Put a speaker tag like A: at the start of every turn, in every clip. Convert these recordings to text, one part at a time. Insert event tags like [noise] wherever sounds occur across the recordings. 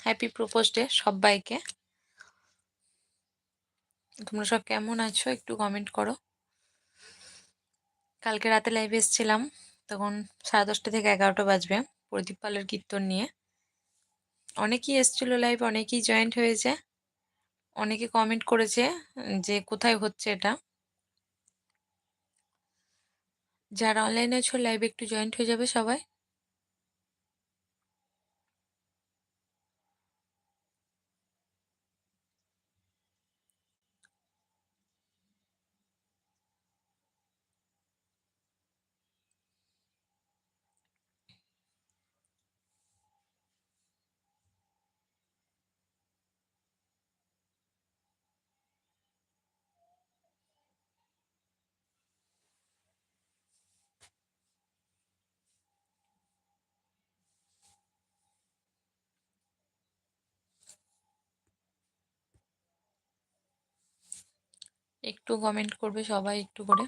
A: Happy propose day সবাইকে তোমরা সব কেমন আছো একটু কমেন্ট করো। কালকে রাতে লাইভে এসেছিলাম, তখন সাড়ে দশটা থেকে এগারোটা বাজবে প্রদীপ পালের কীর্তন নিয়ে। অনেকেই এসছিল লাইভ অনেকেই জয়েন্ট হয়েছে, অনেকে কমেন্ট করেছে যে কোথায় হচ্ছে এটা। যারা অনলাইনে আছো লাইভে একটু জয়েন্ট হয়ে যাবে সবাই। একটু কমেন্ট করবে সবাই একটু করে।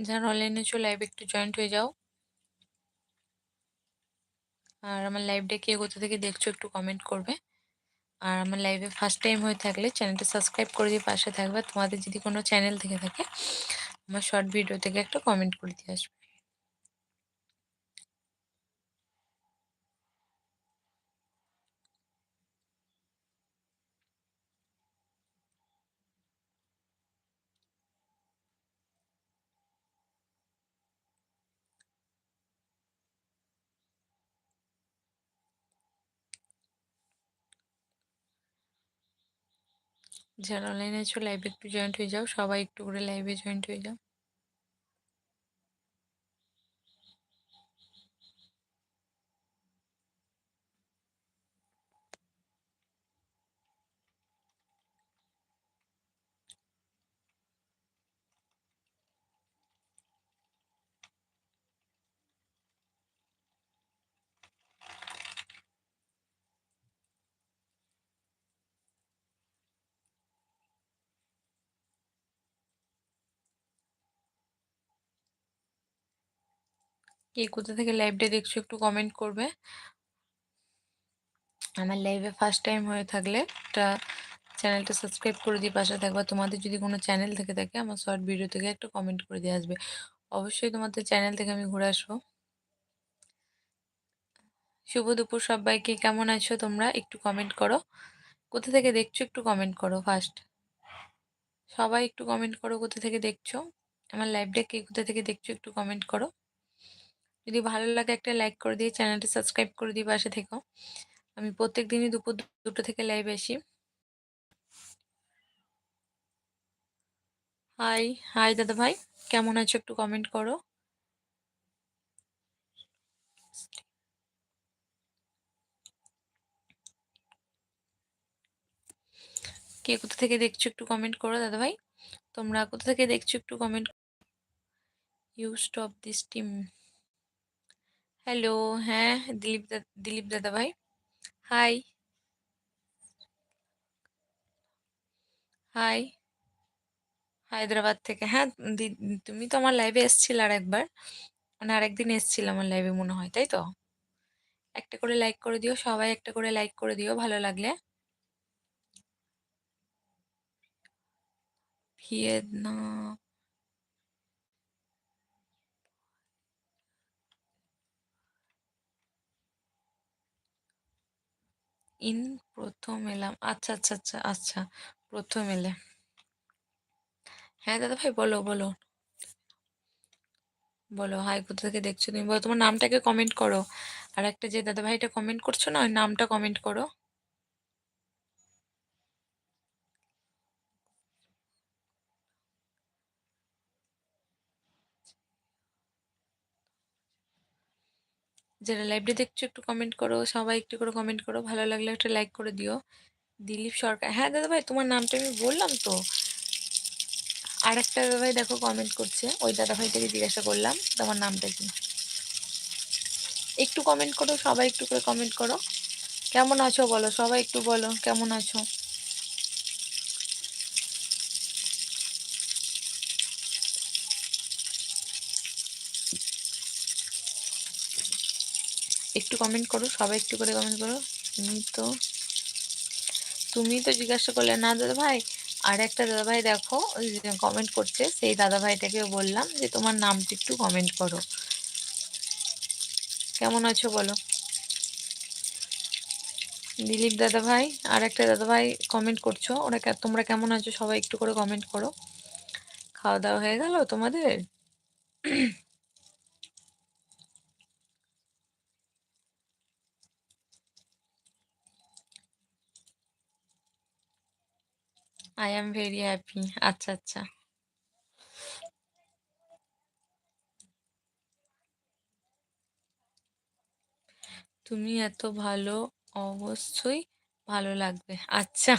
A: যারা অনলাইনে আছো লাইভ একটু জয়েন্ট হয়ে যাও। আর আমার লাইভটা কে কোথা থেকে দেখছ একটু কমেন্ট করবে। আর আমার লাইভে ফার্স্ট টাইম হয়ে থাকলে চ্যানেলটা সাবস্ক্রাইব করে দিয়ে পাশে থাকবে। তোমাদের যদি কোনো চ্যানেল থেকে থাকে, আমার শর্ট ভিডিও থেকে একটা কমেন্ট করে দিয়ে আসবে। যারা অনলাইনে আছো লাইভে একটু জয়েন্ট হয়ে যাও, সবাই একটু করে লাইভে জয়েন্ট হয়ে যাও। কে কোথা থেকে লাইভটা দেখছ একটু কমেন্ট করবে। আমার লাইভে ফার্স্ট টাইম হয়ে থাকলে একটা চ্যানেলটা সাবস্ক্রাইব করে দিয়ে পাশে থাকবে। তোমাদের যদি কোনো চ্যানেল থেকে থাকে, আমার শর্ট ভিডিও থেকে একটা কমেন্ট করে দিয়ে আসবে। অবশ্যই তোমাদের চ্যানেল থেকে আমি ঘুরে আসব। শুভ দুপুর সবাইকে, কেমন আছো তোমরা? একটু কমেন্ট করো। কোথা থেকে দেখছ একটু কমেন্ট করো ফার্স্ট সবাই একটু কমেন্ট করো কোথা থেকে দেখছ। আমার লাইভটা কে কোথা থেকে দেখছ একটু কমেন্ট করো। যদি ভালো লাগে একটা লাইক করে দিয়ে চ্যানেলটা সাবস্ক্রাইব করে দিয়ে পাশে থেকো। আমি প্রত্যেক দিনই দুপুর দুটো থেকে লাইভ আসি। হাই হাই দাদা ভাই, কেমন আছো একটু কমেন্ট করো। কে কোথা থেকে দেখছ একটু কমেন্ট করো দাদা ভাই। তোমরা কোথা থেকে দেখছ একটু comment you stop this team hello হ্যাঁ দিলীপ দিলীপ দাদা ভাই। হাই হাই হায়দ্রাবাদ থেকে। হ্যাঁ তুমি তো আমার লাইভে এসেছিলে আর একবার মানে আরেকদিন এসেছিল আমার লাইভে মনে হয়, তাই তো? একটা করে লাইক করে দিও, সবাই একটা করে লাইক করে দিও, ভালো লাগলে। ভিয়েতনাম। ইন প্রথম এলাম। আচ্ছা আচ্ছা আচ্ছা আচ্ছা প্রথম এলে। হ্যাঁ দাদা ভাই বলো বলো। বলো, হাই, কোথা থেকে দেখছ তুমি? বলো, তোমার নামটাকে কমেন্ট করো। আর একটা যে দাদা ভাইটা কমেন্ট করছ না, ওই নামটা কমেন্ট করো। যারা লাইভটা দেখছ, একটু কমেন্ট করো। সবাই একটু করে কমেন্ট করো। ভালো লাগলে একটা লাইক করে দিও। দিলীপ সরকার হ্যাঁ দাদা ভাই তোমার নামটা আমি বললাম তো। আর একটা দাদাভাই দেখো কমেন্ট করছে। ওই দাদাভাইটাকে জিজ্ঞাসা করলাম, তোমার নামটা কি? একটু কমেন্ট করো, সবাই একটু করে কমেন্ট করো। কেমন আছো বলো? সবাই একটু বলো, কেমন আছো? একটু কমেন্ট করো, সবাই একটু করে কমেন্ট করো। তুমি তো তুমি তো জিজ্ঞাসা করলে, না দাদা ভাই আর একটা দাদা ভাই দেখো কমেন্ট করছে, সেই দাদা ভাইটাকে বললাম যে তোমার নামটা একটু কমেন্ট করো। কেমন আছো বলো? দিলীপ দাদা ভাই আর একটা দাদা ভাই কমেন্ট করছ, ওরা তোমরা কেমন আছো? সবাই একটু করে কমেন্ট করো। খাওয়া দাওয়া হয়ে গেল তোমাদের? আই এম ভেরি হ্যাপি আচ্ছা আচ্ছা। তুমি এত ভালো, অবশ্যই ভালো লাগবে। আচ্ছা।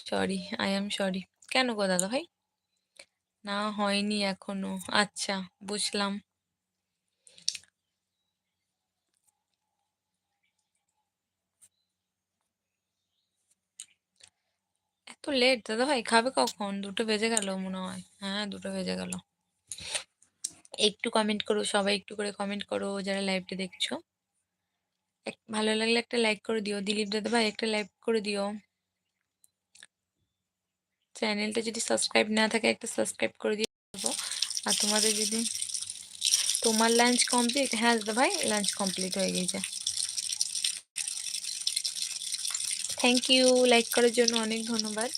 A: সরি আই এম সরি কেন গো দাদা ভাই? না হয়নি এখনও। আচ্ছা বুঝলাম। এত লেট দাদা ভাই, খাবে কখন? দুটো বেজে গেল মনে হয়। হ্যাঁ দুটো বেজে গেল। একটু কমেন্ট করো, সবাই একটু করে কমেন্ট করো, যারা লাইভটা দেখছ। ভালো লাগলে একটা লাইক করে দিও। দিলীপ দাদা ভাই, একটা লাইক করে দিও। চ্যানেলটা যদি সাবস্ক্রাইব না থাকে, একটা সাবস্ক্রাইব করে দিয়ে দেবো। আর তোমাদের যদি, তোমার লাঞ্চ কমপ্লিট হ্যাঁ দাদা ভাই লাঞ্চ কমপ্লিট হয়ে গেছে। থ্যাংক ইউ লাইক করার জন্য অনেক ধন্যবাদ।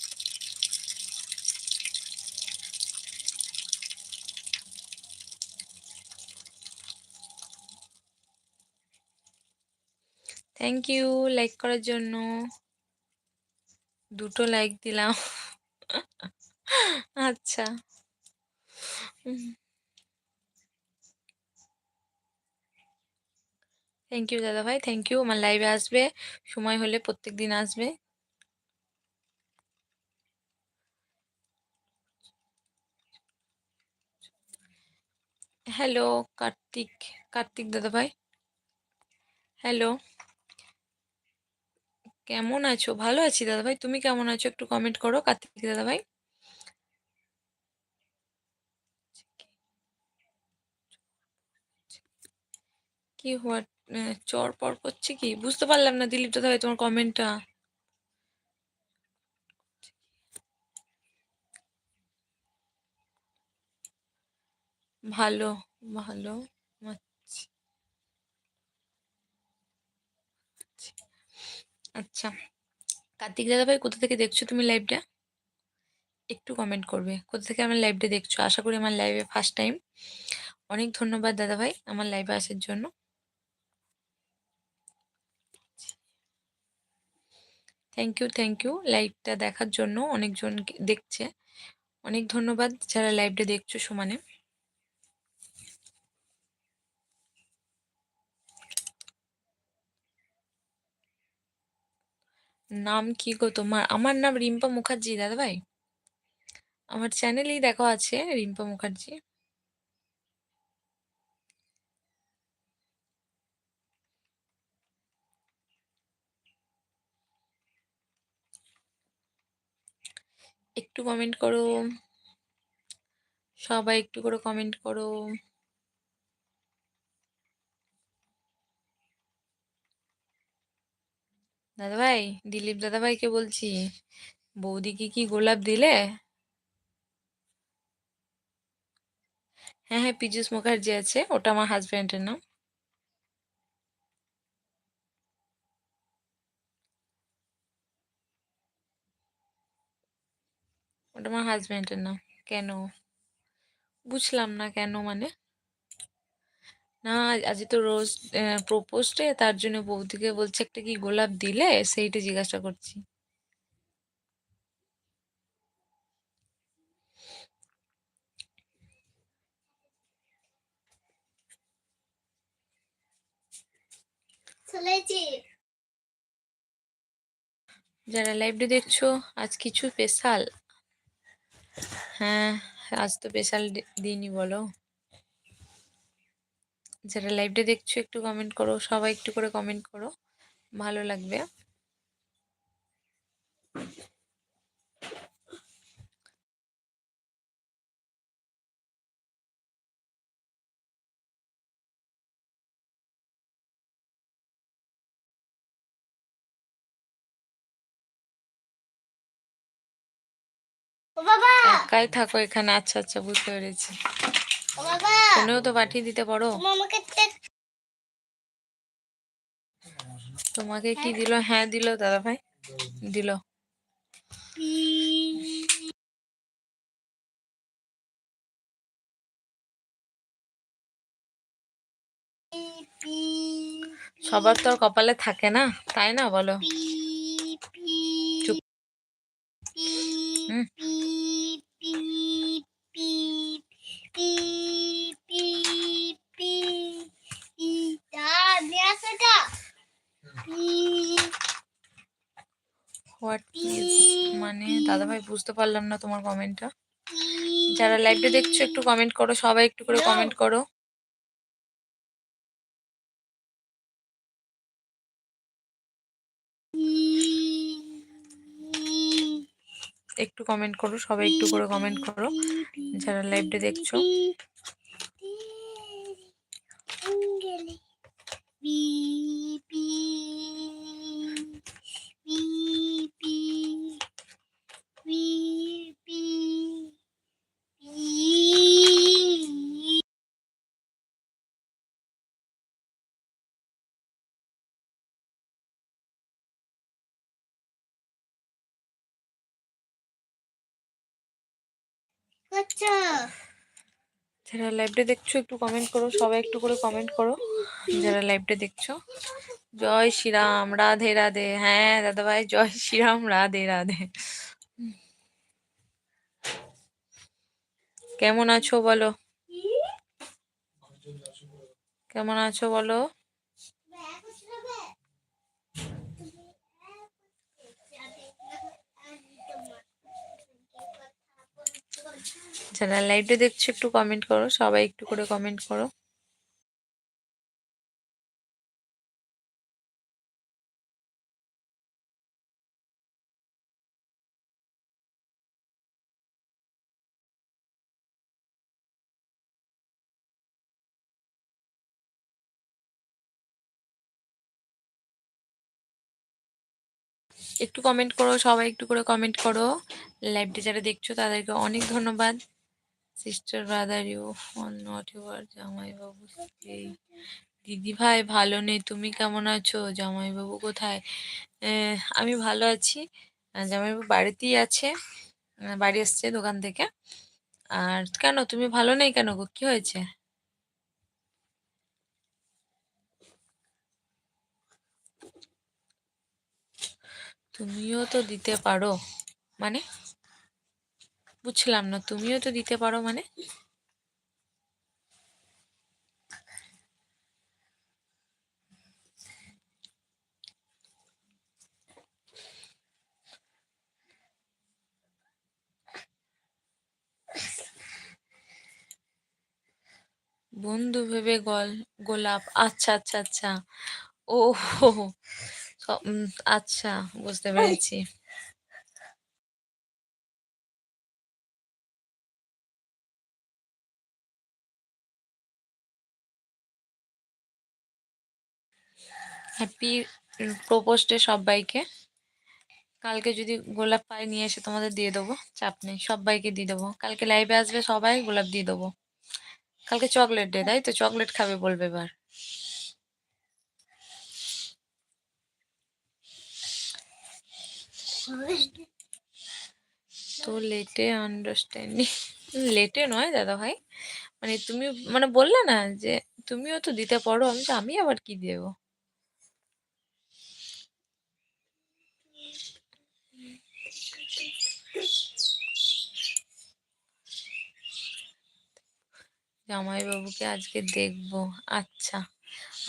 A: থ্যাংক ইউ লাইক করার জন্য। দুটো লাইক দিলাম। [laughs] আচ্ছা। থ্যাংক ইউ দাদা ভাই থ্যাংক ইউ আমার লাইভে আসবে, সময় হলে প্রত্যেক দিন আসবে। হ্যালো কার্তিক কার্তিক দাদা ভাই। হ্যালো কেমন আছো? ভালো আছি দাদা ভাই, তুমি কেমন আছো? একটু কমেন্ট করো, কার্তিক দাদা ভাই। কি হোয়াট চর পর করছে কি? বুঝতে পারলাম না দিলীপ দাদা তোমার কমেন্টটা ভালো ভালো আচ্ছা। কার্তিক দাদা ভাই, কোথা থেকে দেখছ তুমি লাইভটা একটু কমেন্ট করবে। কোথা থেকে আমার লাইভটা দেখছ? আশা করি আমার লাইভে ফার্স্ট টাইম অনেক ধন্যবাদ দাদা ভাই আমার লাইভে আসার জন্য। থ্যাংক ইউ থ্যাংক ইউ লাইভটা দেখার জন্য অনেকজন দেখছে। অনেক ধন্যবাদ যারা লাইভটা দেখছ সমানে। নাম কি গো তোমার? আমার নাম রিম্পা মুখার্জি দাদা ভাই আমার চ্যানেলেই দেখা আছে রিম্পা মুখার্জি। একটু কমেন্ট করো। সবাই একটু করে কমেন্ট করো। দাদা ভাই দিলীপ দাদা ভাইকে বলছি, বৌদিকে কি গোলাপ দিলে? হ্যাঁ হ্যাঁ পীযুষ মুখার্জি আছে, ওটা আমার হাজব্যান্ডের নাম। ওটা আমার হাজব্যান্ডের নাম কেন? বুঝলাম না কেন মানে? না আজ তো রোজ প্রপোজ ডে তার জন্য বৌদিকে বলছে একটা কি গোলাপ দিলে? সেইটা জিজ্ঞাসা করছি। যারা লাইভটা দেখছ আজ কিছু স্পেশাল হ্যাঁ আজ তো স্পেশাল দিনই বলো। যারা লাইভটা দেখছ একটু কমেন্ট করো, সবাই একটু করে কমেন্ট করো, ভালো লাগবে। একাই থাকো এখানে। আচ্ছা আচ্ছা বুঝতে পেরেছি।
B: ও বাবা!
A: ফোনেও তো পাঠিয়ে দিতে পারো। তোমাকে কি দিল? হ্যাঁ দিল দাদা ভাই দিল। সবার তো আর কপালে থাকে না তাই না বলো? চুপ। হোয়াট মানে? দাদা ভাই বুঝতে পারলাম না তোমার কমেন্টটা যারা লাইভটা দেখছ একটু কমেন্ট করো সবাই একটু করে কমেন্ট করো। কমেন্ট করো সবাই একটু করে কমেন্ট করো যারা লাইভটা দেখছ
B: আচ্ছা
A: যারা লাইভটা দেখছ, একটু কমেন্ট করো, সবাই একটু করে কমেন্ট করো। যারা লাইভটা দেখছ, জয় শ্রীরাম, রাধে রাধে। হ্যাঁ দাদা ভাই জয় শ্রীরাম, রাধে রাধে। কেমন আছো বলো? কেমন আছো বলো? যারা লাইভটা দেখছ, একটু কমেন্ট করো, সবাই একটু করে কমেন্ট করো। একটু কমেন্ট করো, সবাই একটু করে কমেন্ট করো। লাইভটি যারা দেখছ, তাদেরকে অনেক ধন্যবাদ। Sister brother you phone not your জামাই বাবু এই দিদি ভাই ভালো নেই, তুমি কেমন আছো? জামাই বাবু কোথায় আমি ভালো আছি। জামাই বাবু বাড়িতেই আছে। বাড়ি এসছে দোকান থেকে। আর কেন, তুমি ভালো নেই কেন গো? কি হয়েছে? তুমিও তো দিতে পারো। মানে? বুঝলাম না তুমিও তো দিতে পারো মানে? বন্ধু ভেবে গল গোলাপ আচ্ছা আচ্ছা আচ্ছা ও আচ্ছা বুঝতে পেরেছি। হ্যাপি প্রপোজ ডে সবাইকে। কালকে যদি গোলাপ পাই নিয়ে এসে তোমাদের দিয়ে দেবো, চাপ নেই, সবাইকে দিয়ে দেবো। কালকে লাইভে আসবে সবাই, গোলাপ দিয়ে দেবো। কালকে চকলেট ডে তাই তো? চকলেট খাবে বলবে এবার। তো লেটে আন্ডারস্ট্যান্ডিং লেটে নয় দাদা ভাই। মানে তুমি মানে বললে না যে, তুমিও তো দিতে পারো। আমি আমি আবার কি দেবো? জামাইবাবুকে আজকে দেখব। আচ্ছা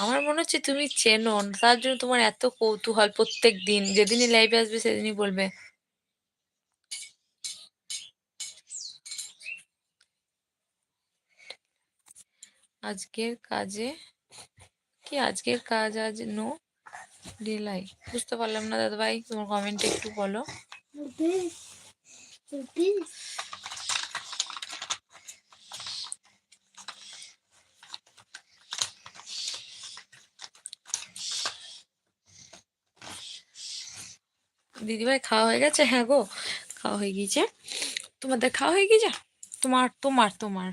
A: আমার মনে হচ্ছে তুমি চেনো তার জন্য তোমার এত কৌতূহল প্রত্যেক দিন যেদিনই লাইভে আসবে সেদিনই বলবে। আজকের কাজে, কি আজকের কাজ আজ? নো ডিলাই বুঝতে পারলাম না দাদা ভাই তোমার কমেন্টে একটু বলো। দিদিভাই, খাওয়া হয়ে গেছে? হ্যাঁ গো, খাওয়া হয়ে গিয়েছে। তোমাদের খাওয়া হয়ে গিয়েছে? তোমার তোমার তোমার।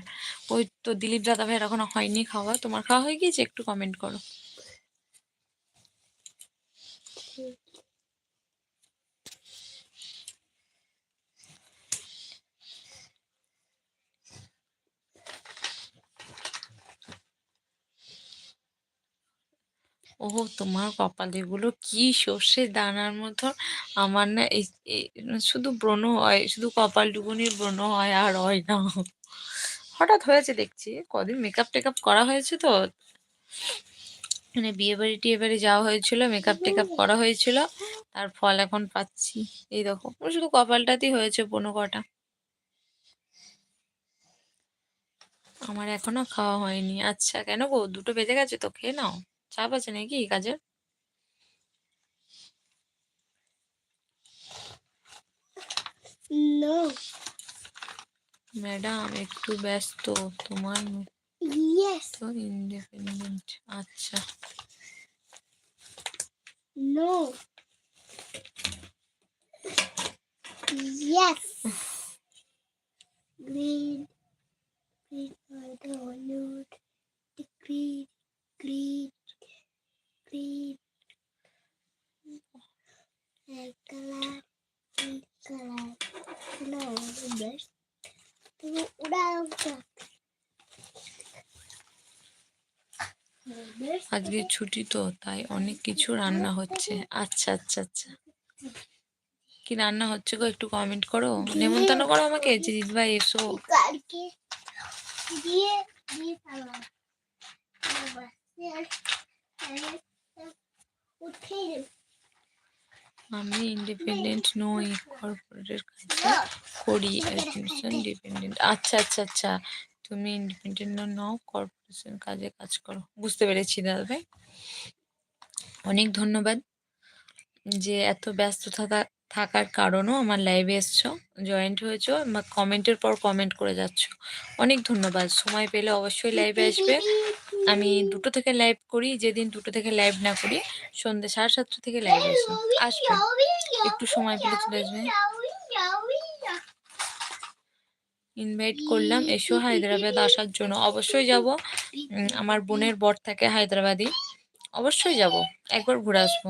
A: ওই তো দিলীপ দাদা ভাইয়ের এখনও হয়নি খাওয়া। তোমার খাওয়া হয়ে গিয়েছে? একটু কমেন্ট করো। ও তোমার কপালে গুলো কি সর্ষে দানার মতো। আমার না শুধু ব্রণ হয়, শুধু কপাল কপালটুকুনির ব্রণ হয় আর হয় না। হঠাৎ হয়েছে দেখছি, কদিন মেকআপ টেকআপ করা হয়েছে তো। মানে বিয়ে বাড়ি টিয়ে বাড়ি যাওয়া হয়েছিল মেকআপ টেকআপ করা হয়েছিল, তার ফল এখন পাচ্ছি। এই দেখো শুধু কপালটাতেই হয়েছে পনেরো কটা। আমার এখনও খাওয়া হয়নি। আচ্ছা কেন গো? দুটো বেজে গেছে তো, খেয়ে নাও। চাপ আছে নাকি কাজের
B: No.
A: ম্যাডাম একটু ব্যস্ত তোমার
B: Yes.
A: তো ইন্ডিপেন্ডেন্ট আচ্ছা
B: No. Yes. Green. Green for the Hollywood. The green. Green. green,
A: আজকে ছুটি তো তাই অনেক কিছু রান্না হচ্ছে। আচ্ছা আচ্ছা আচ্ছা। কি রান্না হচ্ছে গো একটু কমেন্ট করো। নেমন্তন্ন করো আমাকে যে ভাই এসো।
B: দিয়ে
A: আমি ইন্ডিপেন্ডেন্ট নই কর্পোরেটের কাছে করি ইন্ডিপেন্ডেন্ট আচ্ছা আচ্ছা আচ্ছা। তুমি ইন্ডিপেন্ডেন্ট নও কর্পোরেশন কাজে কাজ করো। বুঝতে পেরেছি দাদা অনেক ধন্যবাদ যে এত ব্যস্ত থাকা, থাকার কারণও আমার লাইভে এসছো জয়েন্ট হয়েছো কমেন্টের পর কমেন্ট করে যাচ্ছ। অনেক ধন্যবাদ। সময় পেলে অবশ্যই লাইভে আসবে। আমি দুটো থেকে লাইভ করি যেদিন দুটো থেকে লাইভ না করি সন্ধ্যে সাড়ে সাতটা থেকে লাইভ আসবে। আসবে একটু সময় পেলে চলে আসবে। ইনভাইট করলাম এসো হায়দ্রাবাদ আসার জন্য। অবশ্যই যাব। আমার বোনের বর থাকে হায়দ্রাবাদে। অবশ্যই যাব। একবার ঘুরে আসব।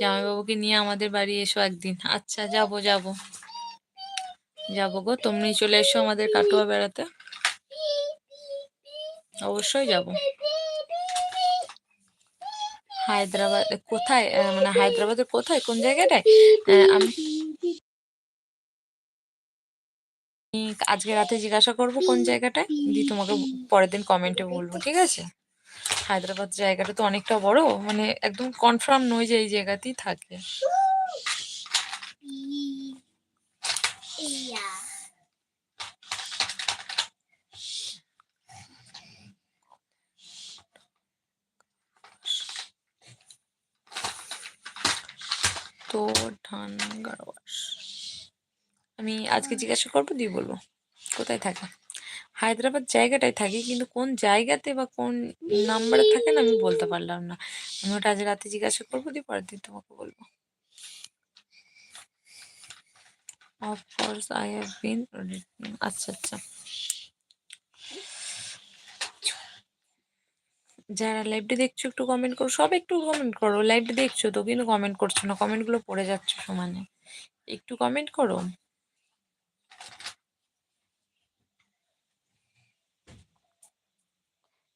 A: জামাইবাবুকে নিয়ে আমাদের বাড়ি এসো একদিন। আচ্ছা যাব যাব। যাব গো তুমি চলে এসো আমাদের কাটোয়া বেড়াতে। অবশ্যই যাব। হায়দ্রাবাদ, কোথায় মানে হায়দ্রাবাদের কোথায়? কোন জায়গাটায়? আমি আজকে রাতে জিজ্ঞাসা করব কোন জায়গাটায়? দিয়ে তোমাকে পরের দিন কমেন্টে বলব, ঠিক আছে? হায়দ্রাবাদ জায়গাটা তো অনেকটা বড় মানে একদম কনফার্ম নয় যে এই জায়গাতেই থাকে
B: ইয়া
A: তো ধান গাড়োয়াস আমি আজকে জিজ্ঞাসা করব দিয়ে বলব কোথায় থাকে? হায়দ্রাবাদ জায়গাটায় থাকি কিন্তু কোন জায়গাতে বা কোন নাম্বারে থাকে না আমি বলতে পারলাম না। আমি ওটা আজ রাতে জিজ্ঞাসা করব দিয়ে পরের দিন তোমাকে বলব। অফকোর্স আই হ্যাভ বিন আচ্ছা আচ্ছা। যারা লাইভটি দেখছ একটু কমেন্ট করো। সব একটু কমেন্ট করো। লাইভটা দেখছ তো কিন্তু কমেন্ট করছ না। কমেন্টগুলো পড়ে যাচ্ছে সমানে। একটু কমেন্ট করো।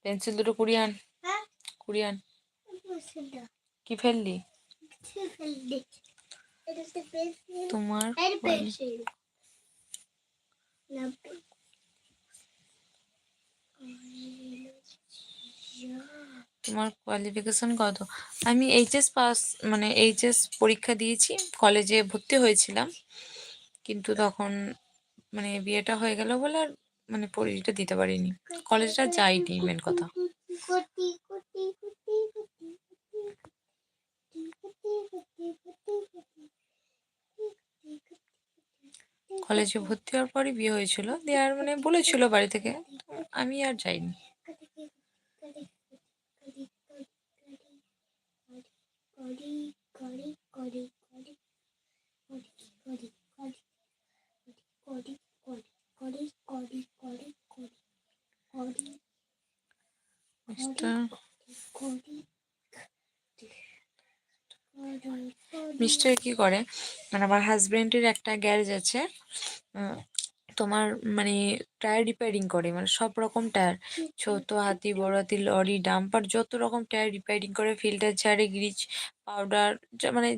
A: পেন্সিল দুটো কুড়িয়ান
B: হ্যাঁ?
A: কুড়িয়ান
B: বুঝলো
A: কি ফেললি? তোমার
B: পেন্সিল
A: তোমার কোয়ালিফিকেশন কত? আমি এইচএস পাস মানে এইচএস পরীক্ষা দিয়েছি কলেজে ভর্তি হয়েছিলাম। কিন্তু তখন মানে বিয়েটা হয়ে গেল বলে আর মানে পরীক্ষাটা দিতে পারিনি। কলেজটা যাইনি মেন কথা। কলেজে ভর্তি হওয়ার পরই বিয়ে হয়েছিল। দিয়ে আর মানে বলেছিল বাড়ি থেকে। আমি আর যাইনি। মিস্টার কি করে? মানে আমার হাজবেন্ডের একটা গ্যারেজ আছে। তোমার মানে টায়ার রিপেয়ারিং করে মানে সব রকম টায়ার ছোট হাতি, বড় হাতি, লরি ডাম্পার যত রকম টায়ার রিপেয়ারিং করে ফিল্টার ঝাড়ে গ্রিজ পাউডার মানে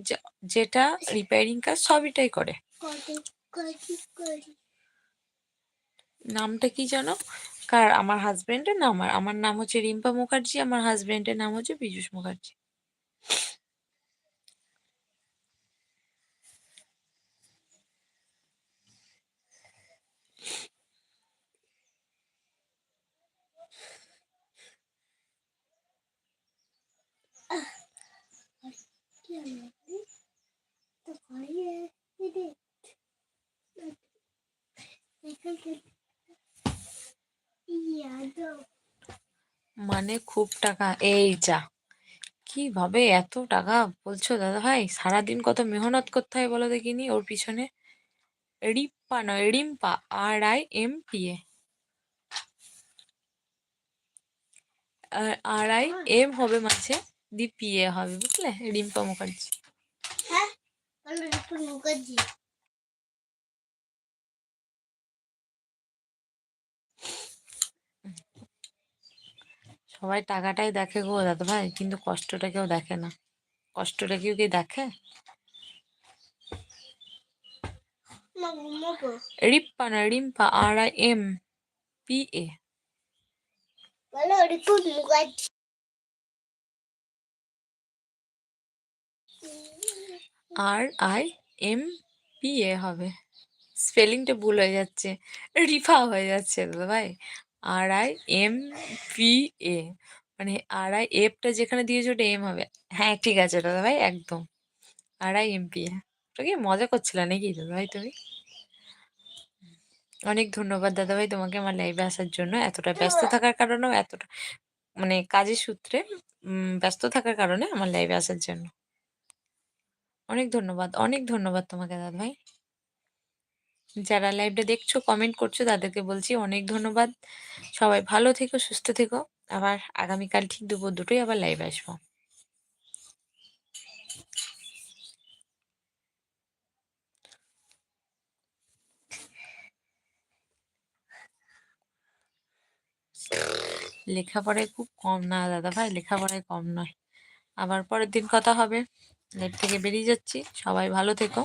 A: যেটা রিপেয়ারিং কাজ সবইটাই করে। নামটা কি জানো কার, আমার হাজবেন্ডের নাম? আর আমার নাম হচ্ছে রিম্পা মুখার্জি, আমার হাজবেন্ডের নাম হচ্ছে পীযুষ মুখার্জি। মানে খুব টাকা, এই যা। কীভাবে এত টাকা বলছো দাদা ভাই? সারাদিন কত মেহনত করতে হয় বলো দেখিনি? ওর পিছনে রিম্পা নয়, Rimpa R I M P A R I M হবে মাঝে। হবে বুঝলে? রিম্পা মুখার্জি।
B: মুখার্জি।
A: সবাই টাকাটাই দেখে গো দাদা ভাই কিন্তু কষ্টটা কেউ দেখে না। কষ্টটা কেউ কি দেখে? রিপ্পা না Rimpa R I
B: M P A.
A: R I M P A হবে। স্পেলিংটা ভুল হয়ে যাচ্ছে। রিফা হয়ে যাচ্ছে দাদা ভাই। R I M P A. মানে আর আই এফটা যেখানে দিয়েছ ওটা এম হবে। হ্যাঁ ঠিক আছে দাদা ভাই একদম। R I M P A. ওটা কি মজা করছিলে নাকি দাদা ভাই তুমি? অনেক ধন্যবাদ দাদা ভাই তোমাকে আমার লাইভে আসার জন্য। এতটা ব্যস্ত থাকার কারণেও এতটা মানে কাজের সূত্রে ব্যস্ত থাকার কারণে আমার লাইভে আসার জন্য। অনেক ধন্যবাদ অনেক ধন্যবাদ তোমাকে দাদা ভাই। যারা লাইভটা দেখছ কমেন্ট করছ, তাদেরকে বলছি অনেক ধন্যবাদ। সবাই ভালো থেকো, সুস্থ থেকো। আবার আগামীকাল ঠিক দুপুর দুটোই আবার লাইভ আসব। লেখাপড়ায় খুব কম না দাদা ভাই, লেখাপড়ায় কম নয়। আবার পরের দিন কথা হবে। লাইভ থেকে বেরিয়ে যাচ্ছি। সবাই ভালো থেকো।